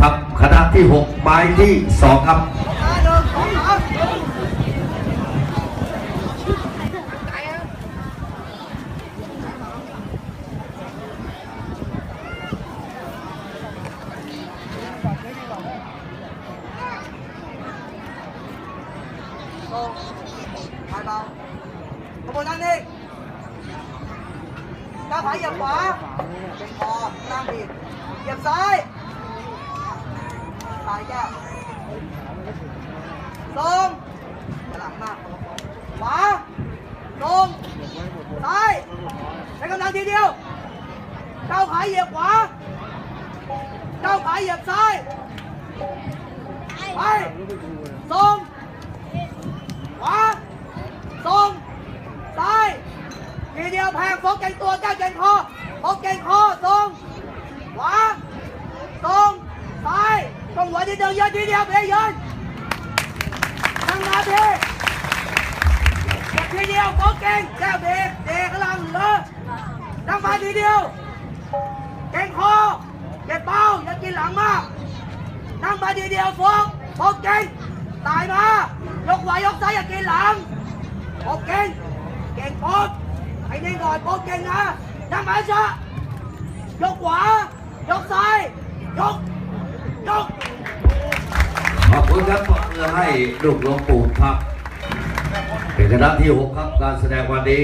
ทัพคณะที่6ไม้ที่ 2 ครับตรงถ่ายเบาขบวนนั่งนิ่งก้าวขาเหยียบขวาเป็นคอนั่งผิดเหยียบซ้ายแก้วตรงหลังมากขวา ตรงซ้ายใช้กำลังทีเดียวก้าวขาเหยียบขวาก้าวขาเหยียบซ้ายไปตรงขวาตรงซ้ายทีเดียวแพงโฟกเก่งตัวแก้วเก่งคอโฟกเก่งคอตรงขวาตรงซ้ายตรงหัวทีเดียวเยอะทีเดียวไปเยอะทางนา ทีเดียวโฟกเก่งแก้วเด็กเด็กกำลังเหลือทางมาทีเดียว เก่งคอเก็บเป้าอย่ากินหลังมากนั่งมาทีเดียวโฟกโฟกเก่งตายมายกไหวยกซ้ายอย่ากินหลังโฟกเก่งเก่งโฟกไอ้นี่ก่อนโฟกเก่งนะนั่งมาซะยกขวายกซ้ายยกยกขอบคุณครับปรบมือให้ลูกหลวงปู่ครับ คณะที่ 6 ครับ การแสดงวันนี้